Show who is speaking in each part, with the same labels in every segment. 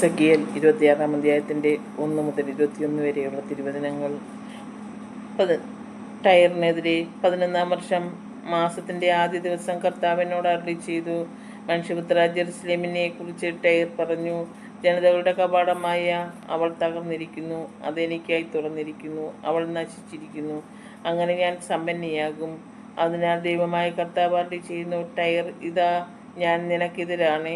Speaker 1: സഖിയൽ ഇരുപത്തിയാറാം അധ്യായത്തിന്റെ ഒന്ന് മുതൽ ഇരുപത്തിയൊന്ന് വരെയുള്ള തിരുവചനങ്ങൾ. പത് ടയറിനെതിരെ പതിനൊന്നാം വർഷം മാസത്തിന്റെ ആദ്യ ദിവസം കർത്താവിനോട് അരളി ചെയ്തു. മനുഷ്യപുത്ര ജെറുസലേമിനെ കുറിച്ച് ടയർ പറഞ്ഞു. ജനതകളുടെ കപാടമായ അവൾ തകർന്നിരിക്കുന്നു. അതെനിക്കായി തുറന്നിരിക്കുന്നു. അവൾ നശിച്ചിരിക്കുന്നു. അങ്ങനെ ഞാൻ സമ്പന്നയാകും. അതിനാൽ ദൈവമായ കർത്താവ് അരളി ചെയ്യുന്നു ടയർ ഇതാ ഞാൻ നിനക്കെതിരാണ്.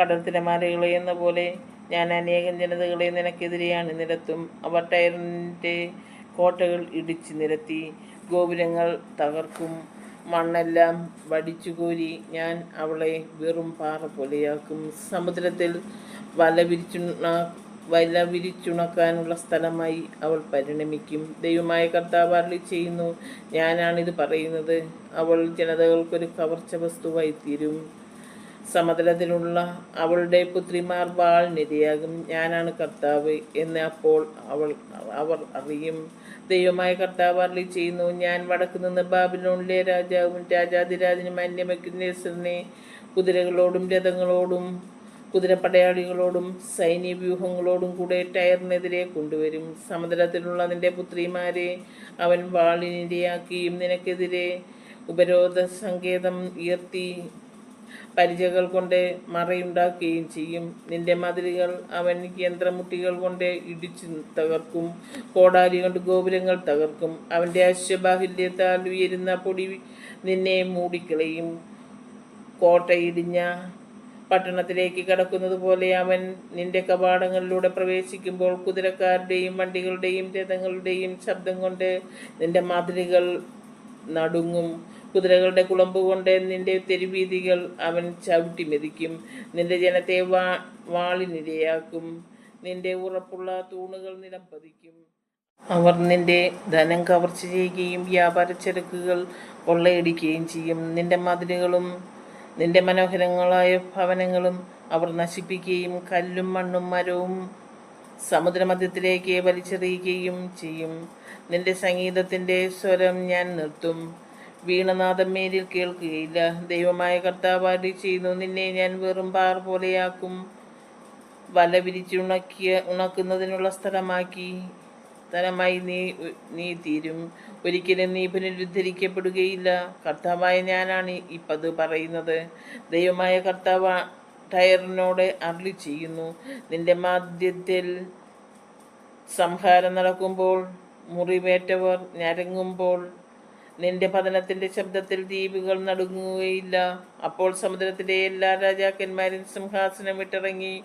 Speaker 1: കടൽ തിരമാലകളെ എന്ന പോലെ ഞാൻ അനേകം ജനതകളെ നിനക്കെതിരെയാണ് നിരത്തും. അവർ ടയറിന്റെ കോട്ടകൾ ഇടിച്ചു നിരത്തി. ഗോപുരങ്ങൾ തകർക്കും. മണ്ണെല്ലാം വടിച്ചുകോരി ഞാൻ അവളെ വെറും പാറ പോലെയാക്കും. സമുദ്രത്തിൽ വല വിരിച്ചുണ വല വിരിച്ചുണക്കാനുള്ള സ്ഥലമായി അവൾ പരിണമിക്കും. ദൈവമായ കർത്താവ് ചെയ്യുന്നു. ഞാനാണിത് പറയുന്നത്. അവൾ ജനതകൾക്കൊരു കവർച്ച വസ്തുവായി തീരും സമതലത്തിലുള്ള അവളുടെ പുത്രിമാർ വാൾ നിരയാകും ഞാനാണ് കർത്താവ് എന്ന് അപ്പോൾ അവൾ അവർ അറിയും. ദൈവമായ കർത്താവ് അരളി ചെയ്യുന്നു ഞാൻ വടക്കു നിന്ന് ബാബിലോണിലെ രാജാവും രാജാതിരാജനും അന്യമക്കുന്നേസറിനെ കുതിരകളോടും രഥങ്ങളോടും കുതിരപ്പടയാളികളോടും സൈന്യവ്യൂഹങ്ങളോടും കൂടെ ടയറിനെതിരെ കൊണ്ടുവരും. സമതലത്തിലുള്ള നിന്റെ പുത്രിമാരെ അവൻ വാളിനിരയാക്കിയും നിനക്കെതിരെ ഉപരോധ സങ്കേതം ഉയർത്തി പരിചകൾ കൊണ്ട് മറയുണ്ടാക്കുകയും ചെയ്യും. നിന്റെ മതിലുകൾ അവൻ യന്ത്രമുട്ടികൾ കൊണ്ട് ഇടിച്ചു തകർക്കും. കോടാലി കൊണ്ട് ഗോപുരങ്ങൾ തകർക്കും. അവന്റെ അശ്വബാഹുല്യത്താൽ ഉയരുന്ന പൊടി നിന്നെ മൂടിക്കളയും. കോട്ടയിടിഞ്ഞ പട്ടണത്തിലേക്ക് കടക്കുന്നത് പോലെ അവൻ നിന്റെ കവാടങ്ങളിലൂടെ പ്രവേശിക്കുമ്പോൾ കുതിരക്കാരുടെയും വണ്ടികളുടെയും രഥങ്ങളുടെയും ശബ്ദം കൊണ്ട് നിന്റെ മതിലുകൾ നടുങ്ങും. കുതിരകളുടെ കുളമ്പ് കൊണ്ട് നിന്റെ തെരുവീതികൾ അവൻ ചവിട്ടി മെതിക്കും. നിന്റെ ജനത്തെ വാ വാളിനിരയാക്കും നിന്റെ ഉറപ്പുള്ള തൂണുകൾ നിലം പതിക്കും. അവർ നിന്റെ ധനം കവർച്ച ചെയ്യുകയും വ്യാപാര ചരക്കുകൾ കൊള്ളയടിക്കുകയും ചെയ്യും. നിന്റെ മതിലുകളും നിന്റെ മനോഹരങ്ങളായ ഭവനങ്ങളും അവർ നശിപ്പിക്കുകയും കല്ലും മണ്ണും മരവും സമുദ്രമധ്യത്തിലേക്ക് വലിച്ചെറിയുകയും ചെയ്യും. നിന്റെ സംഗീതത്തിന്റെ സ്വരം ഞാൻ നിർത്തും. വീണനാഥം മേലിൽ കേൾക്കുകയില്ല. ദൈവമായ കർത്താവ് അരുളി ചെയ്യുന്നു നിന്നെ ഞാൻ വെറും പാറ പോലെയാക്കും. വല വിരിച്ചുണക്കിയ ഉണക്കുന്നതിനുള്ള സ്ഥലമാക്കി. സ്ഥലമായി നീ നീ തീരും. ഒരിക്കലും നീ പുനരുദ്ധരിക്കപ്പെടുകയില്ല കർത്താവായ ഞാനാണ് ഇപ്പത് പറയുന്നത്. ദൈവമായ കർത്താവ് ടയറിനോട് അറി ചെയ്യുന്നു നിന്റെ മാധ്യത്തിൽ സംഹാരം നടക്കുമ്പോൾ മുറിവേറ്റവർ ഞരങ്ങുമ്പോൾ നിന്റെ പതനത്തിന്റെ ശബ്ദത്തിൽ ദ്വീപുകൾ നടുങ്ങുകയില്ല. അപ്പോൾ സമുദ്രത്തിലെ എല്ലാ രാജാക്കന്മാരും സിംഹാസനം വിട്ടിറങ്ങി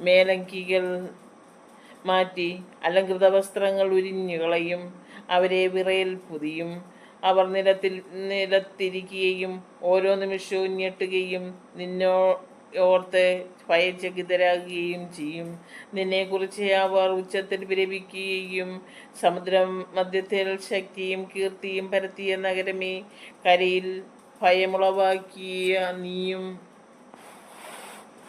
Speaker 1: മേലങ്കികൾ മാറ്റി അലങ്കൃത വസ്ത്രങ്ങൾ ഉരിഞ്ഞു കളയും. അവരെ വിറയിൽ പുതിയും. അവർ നിലത്തിൽ നിലത്തിരിക്കുകയും ഓരോ നിമിഷവും ഞെട്ടുകയും നിന്നോ ഓർത്ത് ഭയചകിതരാകുകയും ചെയ്യും. നിന്നെക്കുറിച്ച് അവർ ഉച്ചത്തിൽ വിരപിക്കുകയും സമുദ്രം മധ്യത്തിൽ ശക്തിയും കീർത്തിയും പരത്തിയ നഗരമേ കരയിൽ ഭയമുളവാക്കിയ നീയും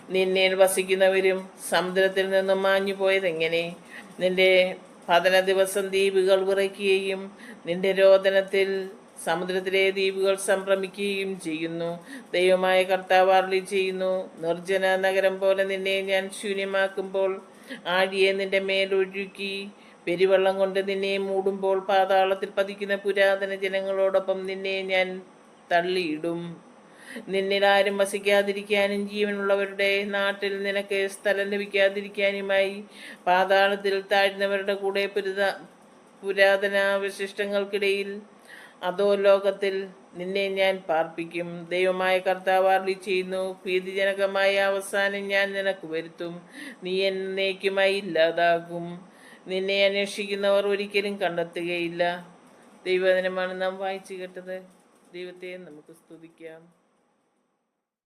Speaker 1: നിന്നെ വസിക്കുന്നവരും സമുദ്രത്തിൽ നിന്നും മാഞ്ഞു പോയതെങ്ങനെ നിന്റെ പതന ദിവസം ദ്വീപുകൾ വിറയ്ക്കുകയും നിന്റെ രോദനത്തിൽ സമുദ്രത്തിലെ ദ്വീപുകൾ സംഭ്രമിക്കുകയും ചെയ്യുന്നു. ദൈവമായ കർത്താവ് ചെയ്യുന്നു നിർജന നഗരം പോലെ നിന്നെ ഞാൻ ശൂന്യമാക്കുമ്പോൾ ആഴിയെ നിന്റെ മേലൊഴുക്കി പെരുവെള്ളം കൊണ്ട് നിന്നെ മൂടുമ്പോൾ പാതാളത്തിൽ പതിക്കുന്ന പുരാതന ജനങ്ങളോടൊപ്പം നിന്നെ ഞാൻ തള്ളിയിടും. നിന്നിൽ ആരും വസിക്കാതിരിക്കാനും ജീവനുള്ളവരുടെ നാട്ടിൽ നിനക്ക് സ്ഥലം ലഭിക്കാതിരിക്കാനുമായി പാതാളത്തിൽ താഴ്ന്നവരുടെ കൂടെ പുരുത പുരാതനാവശിഷ്ടങ്ങൾക്കിടയിൽ അതോ ലോകത്തിൽ നിന്നെ ഞാൻ പാർപ്പിക്കും. ദൈവമായ കർത്താവ് ചെയ്യുന്നു. ഭീതിജനകമായ അവസാനം ഞാൻ നിനക്ക് വരുത്തും. നീ എന്നേക്കുമായി ഇല്ലാതാകും. നിന്നെ അന്വേഷിക്കുന്നവർ ഒരിക്കലും കണ്ടെത്തുകയില്ല. ദൈവദിനമാണ് നാം വായിച്ചു കേട്ടത്. ദൈവത്തെ നമുക്ക് സ്തുതിക്കാം.